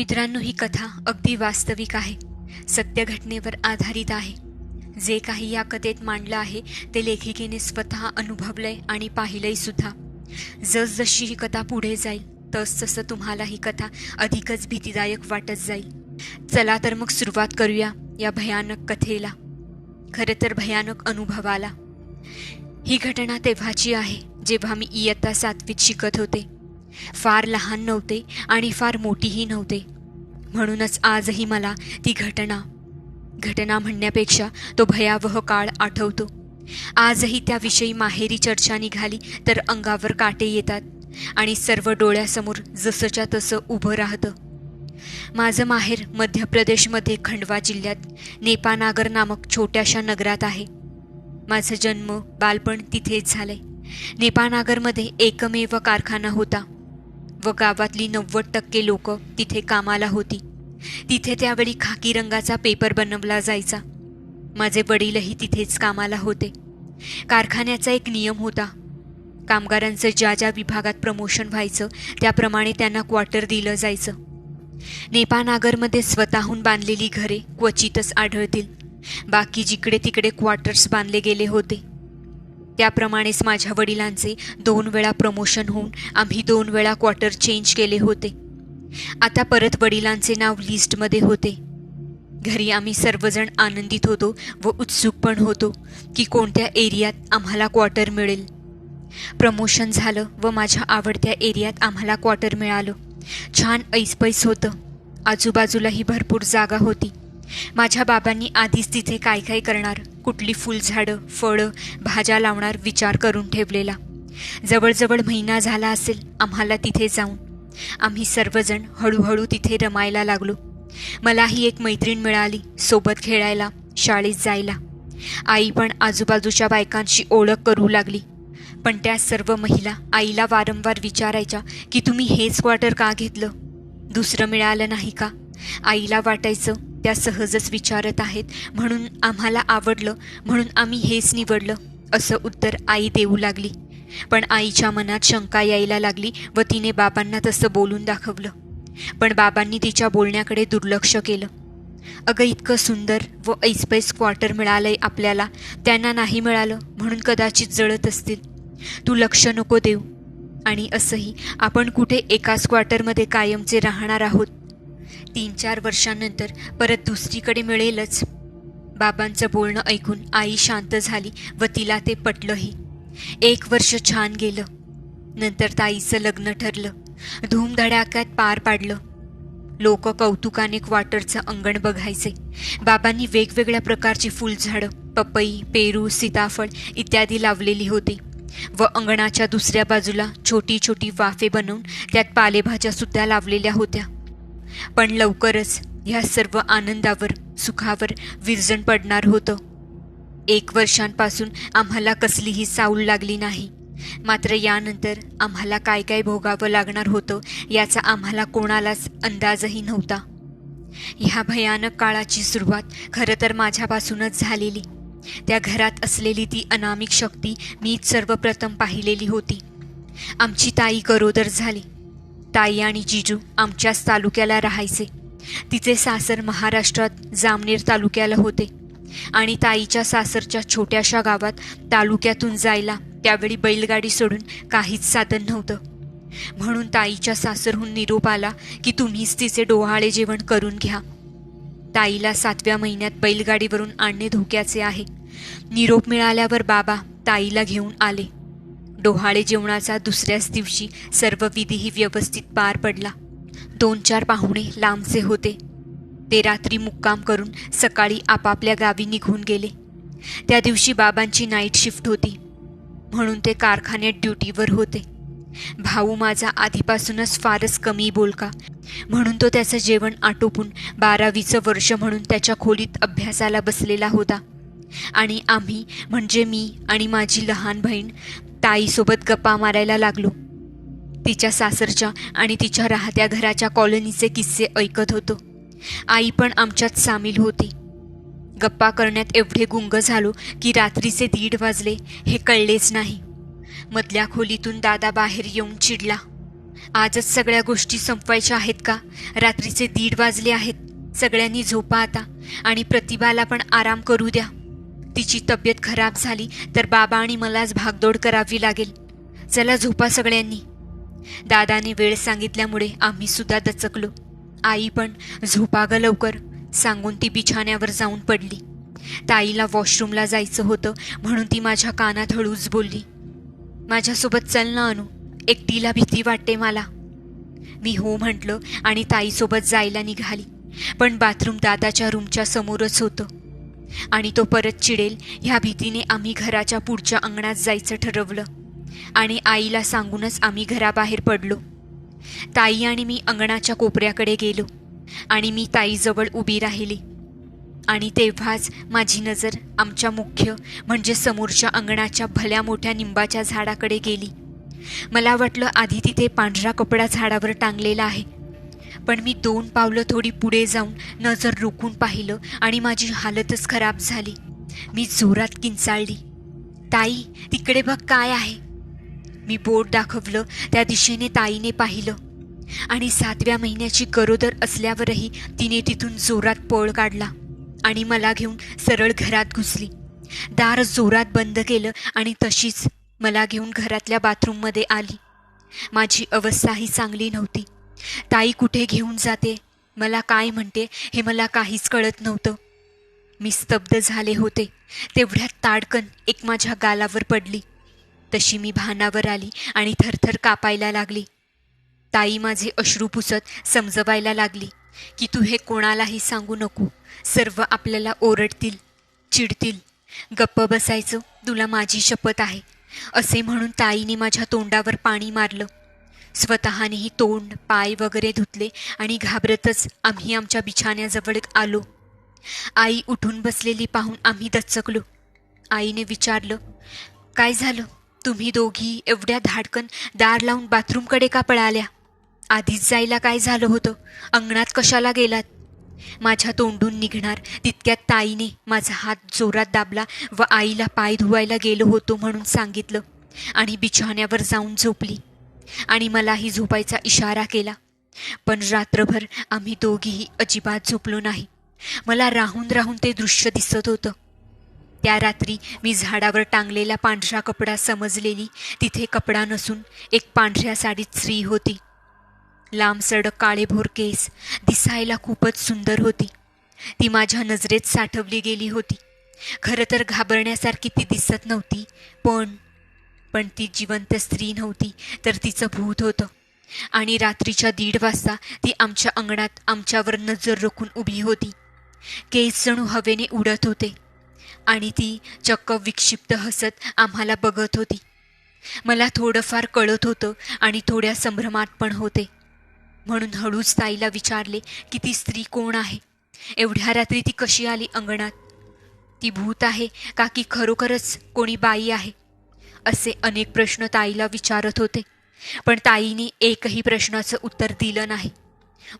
मित्रांनो ही कथा अगदी वास्तविक आहे सत्य घटनेवर आधारित आहे. जे काही या कथेत मांडलं आहे ते लेखिकेने स्वतः अनुभवलंय आणि पाहिलंय सुद्धा. जसजशी ही कथा पुढे जाईल तसतसं तुम्हाला ही कथा अधिकच भीतीदायक वाटत जाईल. चला तर मग सुरुवात करूया या भयानक कथेला. खरं तर भयानक अनुभवाला. ही घटना तेव्हाची आहे जेव्हा मी इयत्ता सातवीत शिकत होते. फार लहान नव्हते आणि फार मोठीही नव्हते. म्हणूनच आजही मला ती घटना घटना म्हणण्यापेक्षा तो भयावह काळ आठवतो. आजही त्याविषयी माहेरी चर्चा निघाली तर अंगावर काटे येतात आणि सर्व डोळ्यासमोर जसंच्या तसं उभं राहतं. माझं माहेर मध्य प्रदेशमध्ये खंडवा जिल्ह्यात नेपानागर नामक छोट्याशा नगरात आहे. माझं जन्म बालपण तिथेच झालंय. नेपानागरमध्ये एकमेव कारखाना होता. व गावातली नव्वद टक्के लोक तिथे कामाला होती. तिथे त्यावेळी खाकी रंगाचा पेपर बनवला जायचा. माझे वडीलही तिथेच कामाला होते. कारखान्याचा एक नियम होता. कामगारांचं ज्या ज्या विभागात प्रमोशन व्हायचं त्याप्रमाणे त्यांना क्वार्टर दिलं जायचं. नेपानागरमध्ये स्वतःहून बांधलेली घरे क्वचितच आढळतील. बाकी जिकडे तिकडे क्वार्टर्स बांधले गेले होते. त्याप्रमाणेच माझ्या वडिलांचे दोन वेळा प्रमोशन होऊन आम्ही दोन वेळा क्वार्टर चेंज केले होते. आता परत वडिलांचे नाव लिस्टमध्ये होते. घरी आम्ही सर्वजण आनंदित होतो व उत्सुक पण होतो की कोणत्या एरियात आम्हाला क्वार्टर मिळेल. प्रमोशन झालं व माझ्या आवडत्या एरियात आम्हाला क्वार्टर मिळालं. छान ऐसपैस होतं. आजूबाजूलाही भरपूर जागा होती. माझ्या बाबांनी आधीच तिथे काय काय करणार? कुठली फुलझाडं फळं भाज्या लावणार विचार करून ठेवलेला. जवळजवळ महिना झाला असेल आम्हाला तिथे जाऊन. आम्ही सर्वजण हळूहळू तिथे रमायला लागलो. मलाही एक मैत्रीण मिळाली सोबत खेळायला शाळेत जायला. आई पण आजूबाजूच्या बायकांशी ओळख करू लागली. पण त्या सर्व महिला आईला वारंवार विचारायच्या की तुम्ही हेच क्वार्टर का घेतलं? दुसरं मिळालं नाही का? आईला वाटायचं त्या सहजच विचारत आहेत म्हणून आम्हाला आवडलं म्हणून आम्ही हेच निवडलं असं उत्तर आई देऊ लागली. पण आईच्या मनात शंका यायला लागली व तिने बाबांना तसं बोलून दाखवलं. पण बाबांनी तिच्या बोलण्याकडे दुर्लक्ष केलं. अगं इतकं सुंदर व ऐसपैस क्वार्टर मिळालंय आपल्याला त्यांना नाही मिळालं म्हणून कदाचित जळत असतील. तू लक्ष नको देऊ. आणि असंही आपण कुठे एकाच क्वार्टरमध्ये कायमचे राहणार आहोत? तीन चार वर्षांनंतर परत दुसरीकडे मिळेलच. बाबांचं बोलणं ऐकून आई शांत झाली व तिला ते पटलंही. एक वर्ष छान गेलं. नंतर ताईचं लग्न ठरलं. धूमधडाक्यात पार पाडलं. लोक कौतुकाने क्वार्टरचं अंगण बघायचे. बाबांनी वेगवेगळ्या प्रकारची फुलझाडं पपई पेरू सीताफळ इत्यादी लावलेली होती व अंगणाच्या दुसऱ्या बाजूला छोटी छोटी वाफे बनवून त्यात पालेभाज्या सुद्धा लावलेल्या होत्या. पण लवकरच ह्या सर्व आनंदावर सुखावर विरजण पडणार होतं. एक वर्षांपासून आम्हाला कसलीही साऊल लागली नाही. मात्र यानंतर आम्हाला काय काय भोगावं लागणार होतं याचा आम्हाला कोणालाच अंदाजही नव्हता. ह्या भयानक काळाची सुरुवात खरं तर माझ्यापासूनच झालेली. त्या घरात असलेली ती अनामिक शक्ती मीच सर्वप्रथम पाहिलेली होती. आमची ताई गरोदर झाली. ताई आणि जिजू आमच्याच तालुक्याला राहायचे. तिचे सासर महाराष्ट्रात जामनेर तालुक्याला होते. आणि ताईच्या सासरच्या छोट्याशा गावात तालुक्यातून जायला त्यावेळी बैलगाडी सोडून काहीच साधन नव्हतं. म्हणून ताईच्या सासरहून निरोप आला की तुम्हीच तिचे डोहाळे जेवण करून घ्या. ताईला सातव्या महिन्यात बैलगाडीवरून आणणे धोक्याचे आहे. निरोप मिळाल्यावर बाबा ताईला घेऊन आले. डोहाळे जेवणाचा दुसऱ्याच दिवशी सर्व विधीही व्यवस्थित पार पडला. दोन चार पाहुणे लांबचे होते. ते रात्री मुक्काम करून सकाळी आपापल्या गावी निघून गेले. त्या दिवशी बाबांची नाईट शिफ्ट होती. म्हणून ते कारखान्यात ड्युटीवर होते. भाऊ माझा आधीपासूनच फारच कमी बोलका. म्हणून तो त्याचं जेवण आटोपून बारावीचं वर्ष म्हणून त्याच्या खोलीत अभ्यासाला बसलेला होता. आणि आम्ही म्हणजे मी आणि माझी लहान बहीण ताईसोबत गप्पा मारायला लागलो. तिच्या सासरच्या आणि तिच्या राहत्या घराच्या कॉलनीचे किस्से ऐकत होतो. आई पण आमच्यात सामील होती. गप्पा करण्यात एवढे गुंग झालो की रात्रीचे दीड वाजले हे कळलेच नाही. मधल्या खोलीतून दादा बाहेर येऊन चिडला. आजच सगळ्या गोष्टी संपवायच्या आहेत का? रात्रीचे दीड वाजले आहेत. सगळ्यांनी झोपा आता आणि प्रतिभाला पण आराम करू द्या. तिची तब्येत खराब झाली तर बाबा आणि मलाच भागदौड करावी लागेल. चला झोपा सगळ्यांनी. दादाने वेळ सांगितल्यामुळे आम्ही सुद्धा दचकलो. आई पण झोपा ग लवकर सांगून ती बिछाण्यावर जाऊन पडली. ताईला वॉशरूमला जायचं होतं म्हणून ती माझ्या कानात हळूच बोलली माझ्यासोबत चल ना अनु एकटीला भीती वाटते मला. मी हो म्हटलं आणि ताईसोबत जायला निघाली. पण बाथरूम दादाच्या रूमच्या समोरच होतं. आणि तो परत चिडेल ह्या भीतीने आम्ही घराच्या पुढच्या अंगणात जायचं ठरवलं. आणि आईला सांगूनच आम्ही घराबाहेर पडलो. ताई आणि मी अंगणाच्या कोपऱ्याकडे गेलो आणि मी ताईजवळ उभी राहिली. आणि तेव्हाच माझी नजर आमच्या मुख्य म्हणजे समोरच्या अंगणाच्या भल्या मोठ्या निंबाच्या झाडाकडे गेली. मला वाटलं आधी तिथे पांढरा कपडा झाडावर टांगलेला आहे. पण मी दोन पावलं थोडी पुढे जाऊन नजर रोखून पाहिलं आणि माझी हालतच खराब झाली. मी जोरात किंचाळली. ताई तिकडे बघ काय आहे. मी बोट दाखवलं त्या दिशेने ताईने पाहिलं. आणि सातव्या महिन्याची गरोदर असल्यावरही तिने तिथून जोरात पळ काढला आणि मला घेऊन सरळ घरात घुसली. दार जोरात बंद केलं आणि तशीच मला घेऊन घरातल्या बाथरूममध्ये आली. माझी अवस्थाही चांगली नव्हती. ताई कुठे घेऊन जाते? मला काय म्हणते? हे मला काहीच कळत नव्हतं. मी स्तब्ध झाले होते. तेवढ्यात ताडकन एक माझ्या गालावर पडली. तशी मी भानावर आली आणि थरथर कापायला लागली. ताई माझे अश्रू पुसत समजवायला लागली की तू हे कोणालाही सांगू नको. सर्व आपल्याला ओरडतील चिडतील. गप्प बसायचं तुला माझी शपथ आहे. असे म्हणून ताईने माझ्या तोंडावर पाणी मारलं. स्वतःनेही तोंड पाय वगैरे धुतले आणि घाबरतच आम्ही आमच्या बिछाण्याजवळ आलो. आई उठून बसलेली पाहून आम्ही दचकलो. आईने विचारलं काय झालं? तुम्ही दोघी एवढ्या धाडकन दार लावून बाथरूमकडे का पळाल्या? आधीच जायला काय झालं होतं? अंगणात कशाला गेलात? माझ्या तोंडून निघणार तितक्यात ताईने माझा हात जोरात दाबला व आईला पाय धुवायला गेलो होतो म्हणून सांगितलं आणि बिछाण्यावर जाऊन झोपली. आणि मलाही झोपायचा इशारा केला. पण रात्रभर आम्ही दोघीही अजिबात झोपलो नाही. मला राहून राहून ते दृश्य दिसत होतं. त्या रात्री मी झाडावर टांगलेला पांढरा कपडा समजलेली तिथे कपडा नसून एक पांढऱ्या साडीत स्त्री होती. लांब सडक काळेभोर केस दिसायला खूपच सुंदर होती. ती माझ्या नजरेत साठवली गेली होती. खरं तर घाबरण्यासारखी ती दिसत नव्हती पण पण ती जिवंत स्त्री नव्हती तर तिचं भूत होतं. आणि रात्रीच्या दीड वाजता ती आमच्या अंगणात आमच्यावर नजर रोखून उभी होती. केस जणू हवेने उडत होते आणि ती चक्क विक्षिप्त हसत आम्हाला बघत होती. मला थोडंफार कळत होतं आणि थोड्या संभ्रमात पण होते. म्हणून हळूच ताईला विचारले की ती स्त्री कोण आहे? एवढ्या रात्री ती कशी आली अंगणात? ती भूत आहे का की खरोखरच कोणी बाई आहे? असे अनेक प्रश्न ताईला विचारत होते. पण ताईने एकही प्रश्नाचं उत्तर दिलं नाही.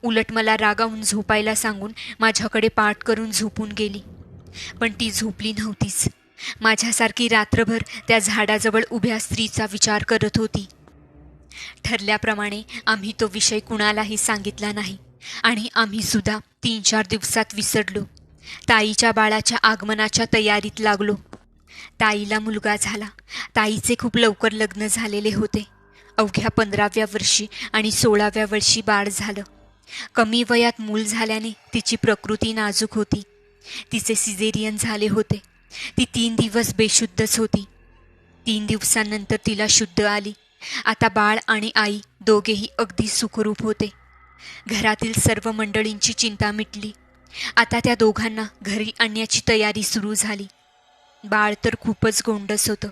उलट मला रागावून झोपायला सांगून माझ्याकडे पाठ करून झोपून गेली. पण ती झोपली नव्हतीच. माझ्यासारखी रात्रभर त्या झाडाजवळ उभ्या स्त्रीचा विचार करत होती. ठरल्याप्रमाणे आम्ही तो विषय कुणालाही सांगितला नाही आणि आम्ही सुद्धा तीन चार दिवसात विसरलो. ताईच्या बाळाच्या आगमनाच्या तयारीत लागलो. ताईला मुलगा झाला. ताईचे खूप लवकर लग्न झालेले होते. अवघ्या पंधराव्या वर्षी आणि सोळाव्या वर्षी बाळ झालं. कमी वयात मूल झाल्याने तिची प्रकृती नाजूक होती. तिचे सिझेरियन झाले होते. ती तीन दिवस बेशुद्धच होती. तीन दिवसांनंतर तिला शुद्ध आली. आता बाळ आणि आई दोघेही अगदी सुखरूप होते. घरातील सर्व मंडळींची चिंता मिटली. आता त्या दोघांना घरी आणण्याची तयारी सुरू झाली. बाळ तर खूपच गोंडस होतं.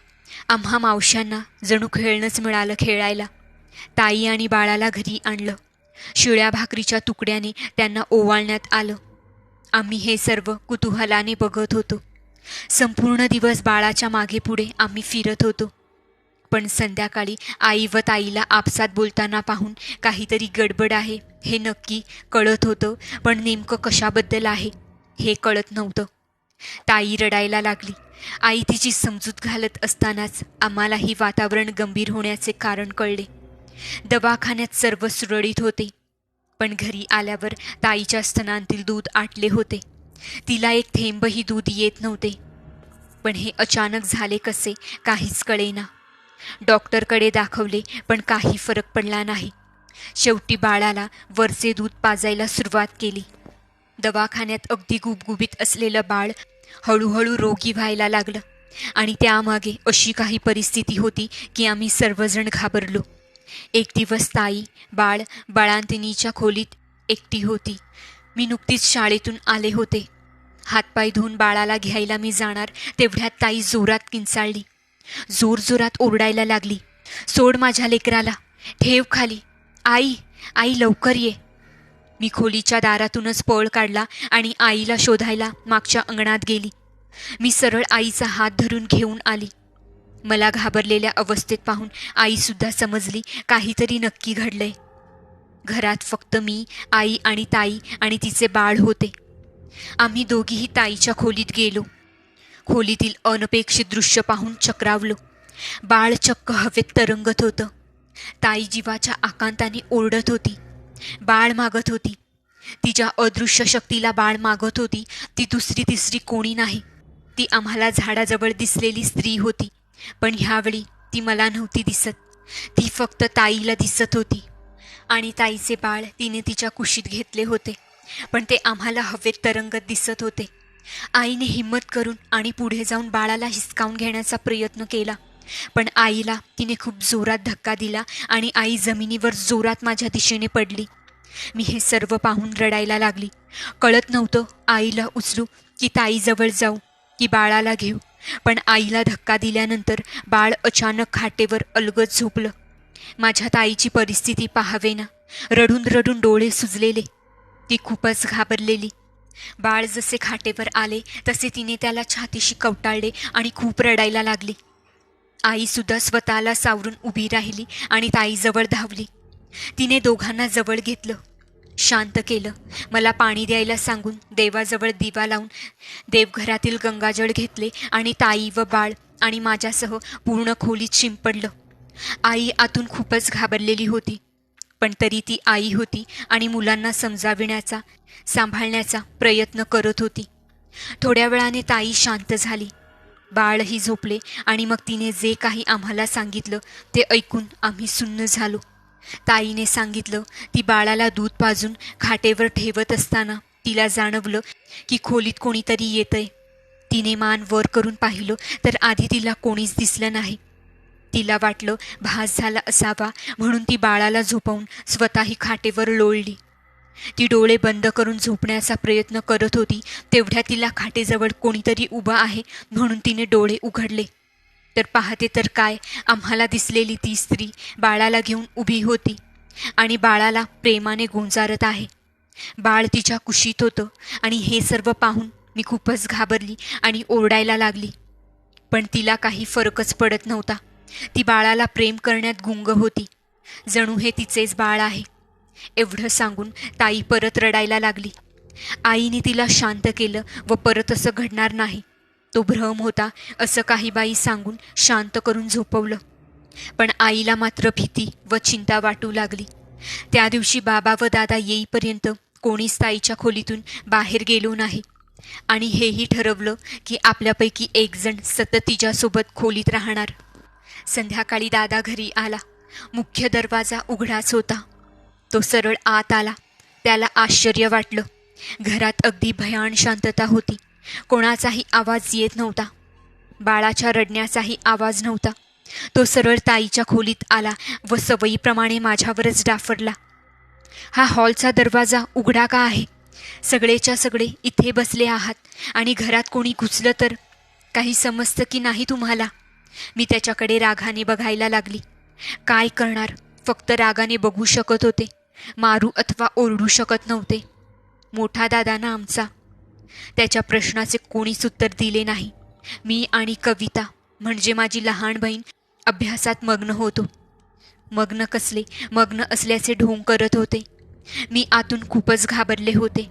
आम्हा मावशांना जणू खेळणंच मिळालं खेळायला. ताई आणि बाळाला घरी आणलं. शिळ्या भाकरीच्या तुकड्याने त्यांना ओवाळण्यात आलं. आम्ही हे सर्व कुतूहलाने बघत होतो. संपूर्ण दिवस बाळाच्या मागे पुढे आम्ही फिरत होतो. पण संध्याकाळी आई व ताईला आपसात बोलताना पाहून काहीतरी गडबड आहे हे नक्की कळत होतं पण नेमकं कशाबद्दल आहे हे कळत नव्हतं. ताई रडायला लागली. आई तिची समजूत घालत असतानाच आम्हालाही वातावरण गंभीर होण्याचे कारण कळले. दवाखान्यात सर्व सुरळीत होते. पण घरी आल्यावर ताईच्या स्तनांतील दूध आटले होते. तिला एक थेंबही दूध येत नव्हते. पण हे अचानक झाले कसे काहीच कळेना. डॉक्टरकडे दाखवले पण काही फरक पडला नाही. शेवटी बाळाला वरचे दूध पाजायला सुरुवात केली. दवाखान्यात अगदी गुबगुबीत असलेलं बाळ हळूहळू रोगी व्हायला लागलं. आणि त्यामागे अशी काही परिस्थिती होती की आम्ही सर्वजण घाबरलो. एक दिवस ताई बाळ बाळांतिनीच्या खोलीत एकटी होती. मी नुकतीच शाळेतून आले होते. हातपाय धुवून बाळाला घ्यायला मी जाणार तेवढ्यात ताई जोरात किंचाळली. जोरजोरात ओरडायला लागली. सोड माझ्या लेकराला. ठेव खाली. आई आई लवकर ये. मी खोलीच्या दारातूनच पळ काढला आणि आईला शोधायला मागच्या अंगणात गेली. मी सरळ आईचा हात धरून घेऊन आली. मला घाबरलेल्या अवस्थेत पाहून आईसुद्धा समजली काहीतरी नक्की घडलंय. घरात फक्त मी आई आणि ताई आणि तिचे बाळ होते. आम्ही दोघीही ताईच्या खोलीत गेलो. खोलीतील अनपेक्षित दृश्य पाहून चक्रावलो. बाळ चक्क हवेत तरंगत होतं. ताई जीवाच्या आकांताने ओरडत होती. बाळ मागत होती. तिच्या अदृश्य शक्तीला बाळ मागत होती. ती दुसरी तिसरी कोणी नाही. ती आम्हाला झाडाजवळ दिसलेली स्त्री होती. पण ह्यावेळी ती मला नव्हती दिसत. ती फक्त ताईला दिसत होती. आणि ताईचे बाळ तिने तिच्या कुशीत घेतले होते. पण ते आम्हाला हवेत तरंगत दिसत होते. आईने हिंमत करून आणि पुढे जाऊन बाळाला हिसकावून घेण्याचा प्रयत्न केला. पण आईला तिने खूप जोरात धक्का दिला आणि आई जमिनीवर जोरात माझ्या दिशेने पडली. मी हे सर्व पाहून रडायला लागली. कळत नव्हतं आईला उचलू की ताईजवळ जाऊ की बाळाला घेऊ. पण आईला धक्का दिल्यानंतर बाळ अचानक खाटेवर अलगत झोपलं. माझ्या ताईची परिस्थिती पाहावेना. रडून रडून डोळे सुजलेले. ती खूपच घाबरलेली. बाळ जसे खाटेवर आले तसे तिने त्याला छातीशी कवटाळले आणि खूप रडायला लागली. आईसुद्धा स्वतःला सावरून उभी राहिली आणि ताईजवळ धावली. तिने दोघांना जवळ घेतलं. शांत केलं. मला पाणी द्यायला सांगून देवाजवळ दिवा लावून देवघरातील गंगाजळ घेतले आणि ताई व बाळ आणि माझ्यासह पूर्ण खोलीत शिंपडलं. आई आतून खूपच घाबरलेली होती पण तरी ती आई होती आणि मुलांना समजाविण्याचा सांभाळण्याचा प्रयत्न करत होती. थोड्या वेळाने ताई शांत झाली. बाळही झोपले आणि मग तिने जे काही आम्हाला सांगितलं ते ऐकून आम्ही सुन्न झालो. ताईने सांगितलं ती बाळाला दूध पाजून खाटेवर ठेवत असताना तिला जाणवलं की खोलीत कोणीतरी येतंय. तिने मान वर करून पाहिलं तर आधी तिला कोणीच दिसलं नाही. तिला वाटलं भास झाला असावा म्हणून ती बाळाला झोपवून स्वतःही खाटेवर लोळली. ती डोळे बंद करून झोपण्याचा प्रयत्न करत होती. तेवढ्या तिला खाटेजवळ कोणीतरी उभा आहे म्हणून तिने डोळे उघडले. तर पाहते तर काय आम्हाला दिसलेली ती स्त्री बाळाला घेऊन उभी होती आणि बाळाला प्रेमाने गोंजारत आहे. बाळ तिच्या कुशीत होतं आणि हे सर्व पाहून मी खूपच घाबरली आणि ओरडायला लागली. पण तिला काही फरकच पडत नव्हता. ती बाळाला प्रेम करण्यात गुंग होती. जणू हे तिचेच बाळ आहे. एवढं सांगून ताई परत रडायला लागली. आईने तिला शांत केलं व परत असं घडणार नाही. तो भ्रम होता असं काही बाई सांगून शांत करून झोपवलं. पण आईला मात्र भीती व चिंता वाटू लागली. त्या दिवशी बाबा व दादा येईपर्यंत कोणीच ताईच्या खोलीतून बाहेर गेलो नाही. आणि हेही ठरवलं की आपल्यापैकी एकजण सतत तिच्यासोबत खोलीत राहणार. संध्याकाळी दादा घरी आला. मुख्य दरवाजा उघडाच होता. तो सरळ आत आला. त्याला आश्चर्य वाटलं. घरात अगदी भयान शांतता होती. कोणाचाही आवाज येत नव्हता. बाळाच्या रडण्याचाही आवाज नव्हता. तो सरळ ताईच्या खोलीत आला व सवयीप्रमाणे माझ्यावरच डाफरला. हा हॉलचा दरवाजा उघडा का आहे? सगळेच्या सगळे इथे बसले आहात आणि घरात कोणी घुसलं तर? काही समजतं की नाही तुम्हाला? मी त्याच्याकडे रागाने बघायला लागली. काय करणार? फक्त रागाने बघू शकत होते. मारू अथवा ओरडू शकत नव्हते. मोठा दादाना आमचा. त्याच्या प्रश्नाचे कोणीच उत्तर दिले नाही. मी आणि कविता म्हणजे माझी लहान बहीण अभ्यासात मग्न होतो. मग्न कसले? मग्न असल्याचे ढोंग करत होते. मी आतून खूपच घाबरले होते.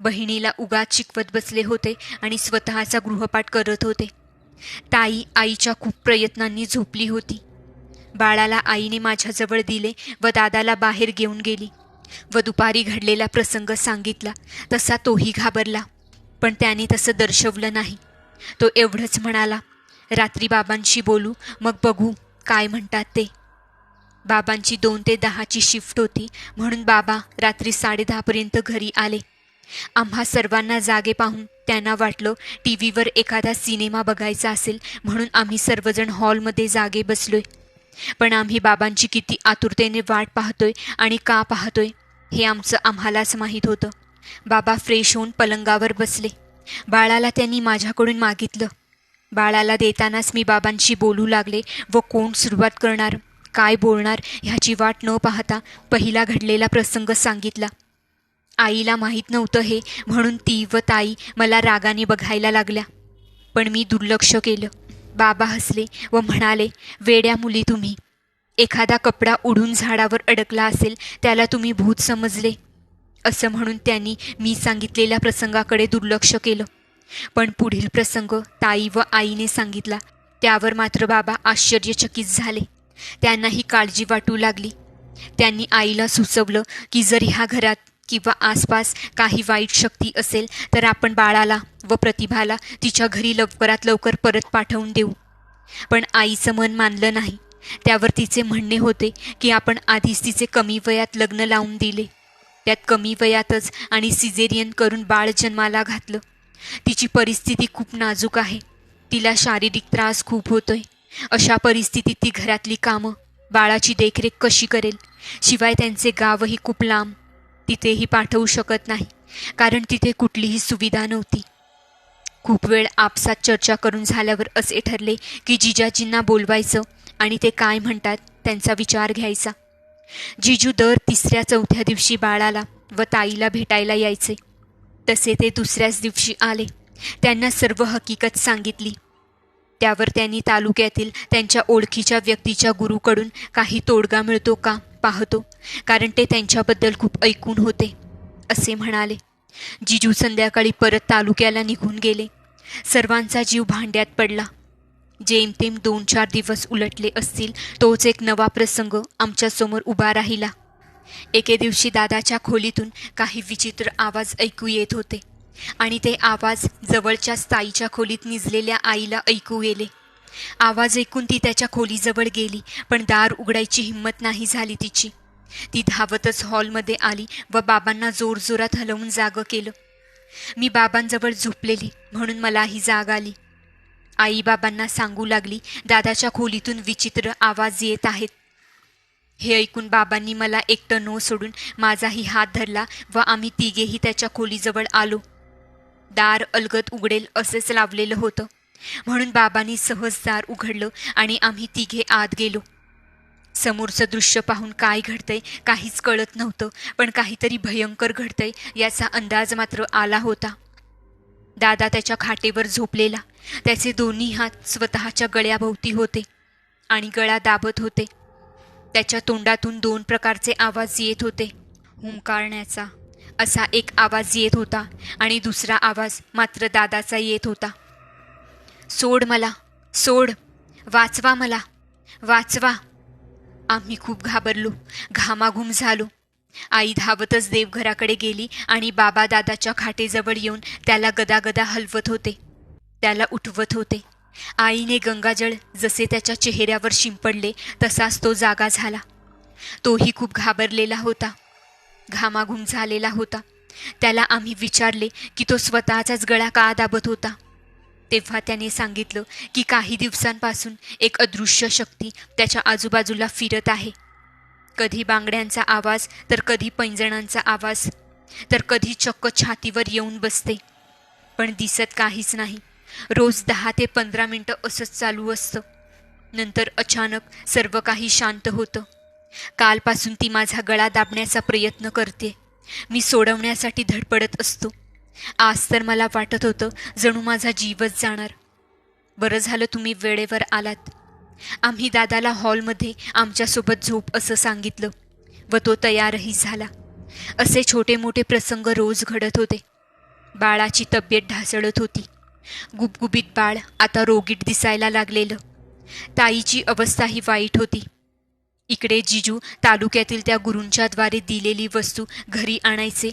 बहिणीला उगाच शिकवत बसले होते आणि स्वतःचा गृहपाठ करत होते. ताई आईच्या खूप प्रयत्नांनी झोपली होती. बाळाला आईने माझ्याजवळ दिले व दादाला बाहेर घेऊन गेली. व दुपारी घडलेला प्रसंग सांगितला. तसा तोही घाबरला. पण त्याने तसं दर्शवलं नाही. तो एवढंच म्हणाला रात्री बाबांशी बोलू मग बघू काय म्हणतात ते. बाबांची दोन ते दहाची शिफ्ट होती म्हणून बाबा रात्री साडेदहापर्यंत घरी आले. आम्हा सर्वांना जागे पाहून त्यांना वाटलं टी व्हीवर एखादा सिनेमा बघायचा असेल म्हणून आम्ही सर्वजण हॉलमध्ये जागे बसलोय. पण आम्ही बाबांची किती आतुरतेने वाट पाहतोय आणि का पाहतोय हे आमचं आम्हालाच माहीत होतं. बाबा फ्रेश होऊन पलंगावर बसले. बाळाला त्यांनी माझ्याकडून मागितलं. बाळाला देतानाच मी बाबांशी बोलू लागले व कोण सुरुवात करणार? काय बोलणार? ह्याची वाट न पाहता पहिला घडलेला प्रसंग सांगितला. आईला माहीत नव्हतं हे म्हणून ती व ताई मला रागाने बघायला लागल्या. पण मी दुर्लक्ष केलं. बाबा हसले व म्हणाले वेड्या मुली तुम्ही. एखादा कपडा उडून झाडावर अडकला असेल त्याला तुम्ही भूत समजले. असं म्हणून त्यांनी मी सांगितलेल्या प्रसंगाकडे दुर्लक्ष केलं. पण पुढील प्रसंग ताई व आईने सांगितला त्यावर मात्र बाबा आश्चर्यचकित झाले. त्यांनाही काळजी वाटू लागली. त्यांनी आईला सुचवलं की जर ह्या घरात किंवा आसपास काही वाईट शक्ती असेल तर आपण बाळाला व प्रतिभाला तिच्या घरी लवकरात लवकर परत पाठवून देऊ. पण आईचं मन मानलं नाही. त्यावर तिचे म्हणणे होते की आपण आधीच तिचे कमी वयात लग्न लावून दिले. त्यात कमी वयातच आणि सिझेरियन करून बाळ जन्माला घातलं. तिची परिस्थिती खूप नाजूक आहे. तिला शारीरिक त्रास खूप होतोय. अशा परिस्थितीत ती घरातली कामं बाळाची देखरेख कशी करेल? शिवाय त्यांचे गावही खूप लांब तिथेही पाठवू शकत नाही कारण तिथे कुठलीही सुविधा नव्हती. खूप वेळ आपसात चर्चा करून झाल्यावर असे ठरले की जिजाजींना बोलवायचं आणि ते काय म्हणतात त्यांचा विचार घ्यायचा. जिजू दर तिसऱ्या चौथ्या दिवशी बाळाला व ताईला भेटायला यायचे. तसे ते दुसऱ्याच दिवशी आले. त्यांना सर्व हकीकत सांगितली. त्यावर त्यांनी तालुक्यातील त्यांच्या ओळखीच्या व्यक्तीच्या गुरुकडून काही तोडगा मिळतो का पाहतो. कारण ते त्यांच्याबद्दल खूप ऐकून होते असे म्हणाले. जिजू संध्याकाळी परत तालुक्याला निघून गेले. सर्वांचा जीव भांड्यात पडला. जेमतेम दोन चार दिवस उलटले असतील तोच एक नवा प्रसंग आमच्यासमोर उभा राहिला. एके दिवशी दादाच्या खोलीतून काही विचित्र आवाज ऐकू येत होते. आणि ते आवाज जवळच्याच ताईच्या खोलीत निजलेल्या आईला ऐकू गेले. आवाज ऐकून ती त्याच्या खोलीजवळ गेली पण दार उघडायची हिंमत नाही झाली तिची. ती धावतच हॉलमध्ये आली व बाबांना जोरजोरात हलवून जागं केलं. मी बाबांजवळ झोपलेली म्हणून मलाही जाग आली. आई बाबांना सांगू लागली दादाच्या खोलीतून विचित्र आवाज येत आहेत. हे ऐकून बाबांनी मला एकटं न सोडून माझाही हात धरला व आम्ही तिघेही त्याच्या खोलीजवळ आलो. दार अलगत उघडेल असेच लावलेलं होतं. म्हणून बाबांनी सहज दार उघडलं आणि आम्ही तिघे आत गेलो. समोरचं दृश्य पाहून काय घडतंय काहीच कळत नव्हतं पण काहीतरी भयंकर घडतंय याचा अंदाज मात्र आला होता. दादा त्याच्या खाटेवर झोपलेला. त्याचे दोन्ही हात स्वतःच्या गळ्याभोवती होते आणि गळा दाबत होते. त्याच्या तोंडातून दोन प्रकारचे आवाज येत होते. हुंकारण्याचा असा एक आवाज येत होता आणि दुसरा आवाज मात्र दादाचा येत होता. सोड मला सोड वाचवा मला वाचवा. आम्ही खूप घाबरलो घामाघूम झालो. आई धावतच देवघराकडे गेली आणि बाबा दादाच्या खाटेजवळ येऊन त्याला गदागदा हलवत होते. त्याला उठवत होते. आईने गंगाजळ जसे त्याच्या चेहऱ्यावर शिंपडले तसाच तो जागा झाला. तोही खूप घाबरलेला होता. घामाघूम झालेला होता. त्याला आम्ही विचारले की तो स्वतःचाच गळा का दाबत होता? तेव्हा त्याने सांगितलं की काही दिवसांपासून एक अदृश्य शक्ती त्याच्या आजूबाजूला फिरत आहे. कधी बांगड्यांचा आवाज तर कधी पैंजणांचा आवाज तर कधी चक्क छातीवर येऊन बसते. पण दिसत काहीच नाही. रोज दहा ते पंधरा मिनटं असंच चालू असतं. नंतर अचानक सर्व काही शांत होतं. कालपासून ती माझा गळा दाबण्याचा प्रयत्न करते. मी सोडवण्यासाठी धडपडत असतो. आज तर मला वाटत होतं जणू माझा जीवच जाणार. बरं झालं तुम्ही वेळेवर आलात. आम्ही दादाला हॉलमध्ये आमच्यासोबत झोप असं सांगितलं व तो तयारही झाला. असे छोटे मोठे प्रसंग रोज घडत होते. बाळाची तब्येत ढासळत होती. गुबगुबीत बाळ आता रोगीट दिसायला लागलेलं. ताईची अवस्थाही वाईट होती. इकडे जिजू तालुक्यातील त्या गुरूंच्याद्वारे दिलेली वस्तू घरी आणायचे.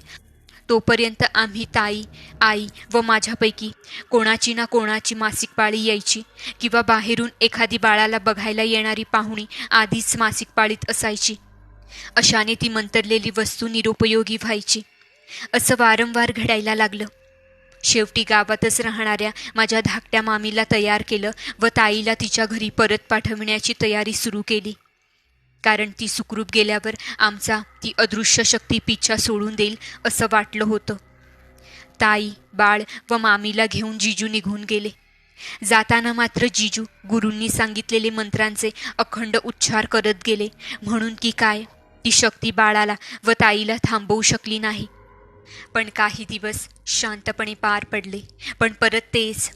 तोपर्यंत आम्ही ताई आई व माझ्यापैकी कोणाची ना कोणाची मासिक पाळी यायची किंवा बाहेरून एखादी बाळाला बघायला येणारी पाहुणी आधीच मासिक पाळीत असायची. अशाने ती मंतरलेली वस्तू निरुपयोगी व्हायची. असं वारंवार घडायला लागलं. शेवटी गावातच राहणाऱ्या माझ्या धाकट्या मामीला तयार केलं व ताईला तिच्या घरी परत पाठविण्याची तयारी सुरू केली. कारण ती सुखरूप गेल्यावर आमचा ती अदृश्य शक्ती पिच्छा सोडून देईल असं वाटलं होतं. ताई बाळ व मामीला घेऊन जिजू निघून गेले. जाताना मात्र जिजू गुरूंनी सांगितलेले मंत्रांचे अखंड उच्चार करत गेले. म्हणून की काय ती शक्ती बाळाला व ताईला थांबवू शकली नाही. पण काही दिवस शांतपणे पार पडले. पण परत तेच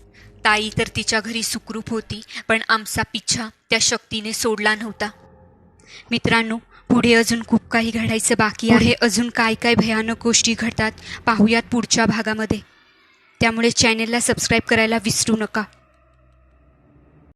ताई तर तिच्या घरी सुखरूप होती पण आमचा पिच्छा त्या शक्तीने सोडला नव्हता. मित्रांनो पुढे अजून खूप काही घडायचं बाकी आहे. अजून काय काय भयानक गोष्टी घडतात पाहूयात पुढच्या भागामध्ये. त्यामुळे चॅनेलला सबस्क्राईब करायला विसरू नका.